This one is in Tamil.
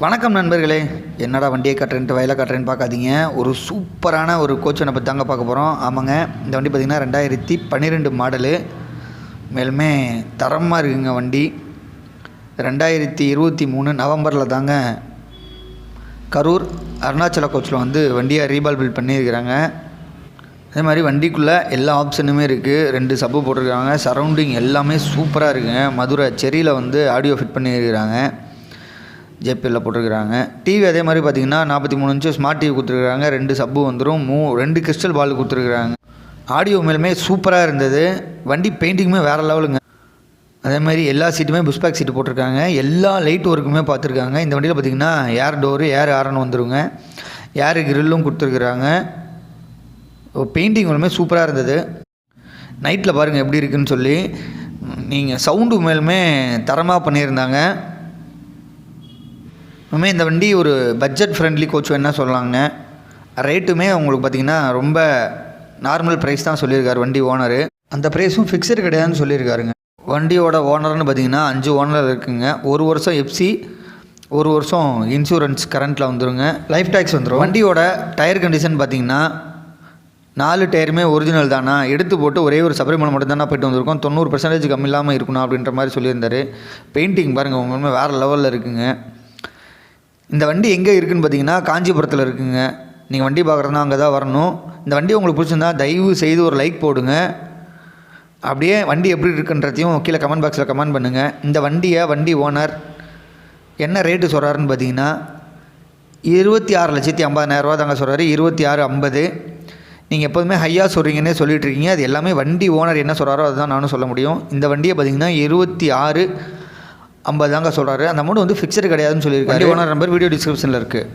வணக்கம் நண்பர்களே. என்னடா வண்டியை கட்டுறேன்ட்டு வயலை கட்டுறேன்னு பார்க்காதீங்க. ஒரு சூப்பரான ஒரு கோச் ஒன்றை பற்றி தாங்க பார்க்க போகிறோம் ஆமாங்க இந்த வண்டி பார்த்திங்கன்னா ரெண்டாயிரத்தி பன்னிரெண்டு மாடலு மேலுமே தரமாக இருக்குங்க வண்டி. ரெண்டாயிரத்தி இருபத்தி மூணு நவம்பரில் தாங்க கரூர் அருணாச்சல கோச்சில் வந்து வண்டியை ரீபால் பில்ட் பண்ணியிருக்கிறாங்க. அதே மாதிரி வண்டிக்குள்ளே எல்லா ஆப்ஷனுமே இருக்குது ரெண்டு சப்பு போட்டிருக்காங்க. சரௌண்டிங் எல்லாமே சூப்பராக இருக்குங்க. மதுரை செரியில் வந்து ஆடியோ ஃபிட் பண்ணியிருக்கிறாங்க. ஜேபிஎல்ல போட்டிருக்கிறாங்க. டிவி அதே மாதிரி பார்த்தீங்கன்னா நாற்பத்தி மூணு இன்ச்சு ஸ்மார்ட் டிவி கொடுத்துருக்காங்க ரெண்டு சப்பு வந்துடும் மூ ரெண்டு கிறிஸ்டல் பால் கொடுத்துருக்குறாங்க. ஆடியோ மேலுமே சூப்பராக இருந்தது. வண்டி பெயிண்டிங்குமே வேறு லெவலுங்க அதே மாதிரி எல்லா சீட்டுமே புஷ்பேக் சீட்டு போட்டிருக்காங்க. எல்லா லைட் ஒர்க்குமே பார்த்துருக்காங்க. இந்த வண்டியில் பார்த்தீங்கன்னா ஏர் டோரு ஏர் ஆரன் வந்துருங்க. ஏர் கிரில்லும் கொடுத்துருக்குறாங்க. பெயிண்டிங் ஒன்றுமே சூப்பராக இருந்தது. நைட்டில் பாருங்கள் எப்படி இருக்குன்னு சொல்லி நீங்கள் சவுண்டு மேலுமே தரமாக பண்ணியிருந்தாங்க. இனிமே இந்த வண்டி ஒரு பட்ஜெட் ஃப்ரெண்ட்லி கோச் வேணால் சொல்லலாங்க. ரேட்டுமே உங்களுக்கு பார்த்தீங்கன்னா ரொம்ப நார்மல் ப்ரைஸ் தான் சொல்லியிருக்காரு வண்டி ஓனரு அந்த ப்ரைஸும் ஃபிக்ஸடு கிடையாதுன்னு சொல்லியிருக்காருங்க. வண்டியோட ஓனர்னு பார்த்தீங்கன்னா அஞ்சு ஓனர் இருக்குங்க. ஒரு வருஷம் எஃப்சி ஒரு வருஷம் இன்சூரன்ஸ் கரண்ட்டில் வந்துருங்க. லைஃப் டேக்ஸ் வந்துடும் வண்டியோட டயர் கண்டிஷன் பார்த்திங்கன்னா நாலு டயருமே ஒரிஜினல் தானா? எடுத்து போட்டு ஒரே ஒரு சபரிமலை மட்டும் தானே போயிட்டு வந்திருக்கோம். தொண்ணூறு பர்சன்டேஜ் கம்மி இல்லாமல் இருக்கணும் அப்படின்ற மாதிரி சொல்லியிருந்தாரு. பெயிண்டிங் பாருங்கள் உங்களுமே வேறு லெவலில் இருக்குங்க. இந்த வண்டி எங்கே இருக்குதுன்னு பார்த்தீங்கன்னா காஞ்சிபுரத்தில் இருக்குங்க. நீங்கள் வண்டி பார்க்குறதுனா அங்கே தான் வரணும். இந்த வண்டி உங்களுக்கு பிடிச்சிருந்தா தயவு செய்து ஒரு லைக் போடுங்க. அப்படியே வண்டி எப்படி இருக்குன்றதையும் கீழே கமெண்ட் பாக்ஸில் கமெண்ட் பண்ணுங்கள் இந்த வண்டியை வண்டி ஓனர் என்ன ரேட்டு சொல்கிறாருன்னு பார்த்தீங்கன்னா இருபத்தி ஆறு லட்சத்தி ஐம்பதாயிரரூவா தாங்க சொல்கிறாரு இருபத்தி ஆறு ஐம்பது. நீங்கள் எப்போதுமே ஹையாக சொல்கிறீங்கன்னே சொல்லிகிட்ருக்கீங்க அது எல்லாமே வண்டி ஓனர் என்ன சொல்கிறாரோ அதுதான் நானும் சொல்ல முடியும். இந்த வண்டியை பார்த்தீங்கன்னா இருபத்தி ஆறு ஐம்பது தாங்க சொல்கிறாரு அந்த அமௌண்ட் வந்து ஃபிக்ஸடு கிடையாதுன்னு சொல்லியிருக்காரு. ஓனர் நம்பர் வீடியோ டிஸ்கிரிப்ஷனில் இருக்குது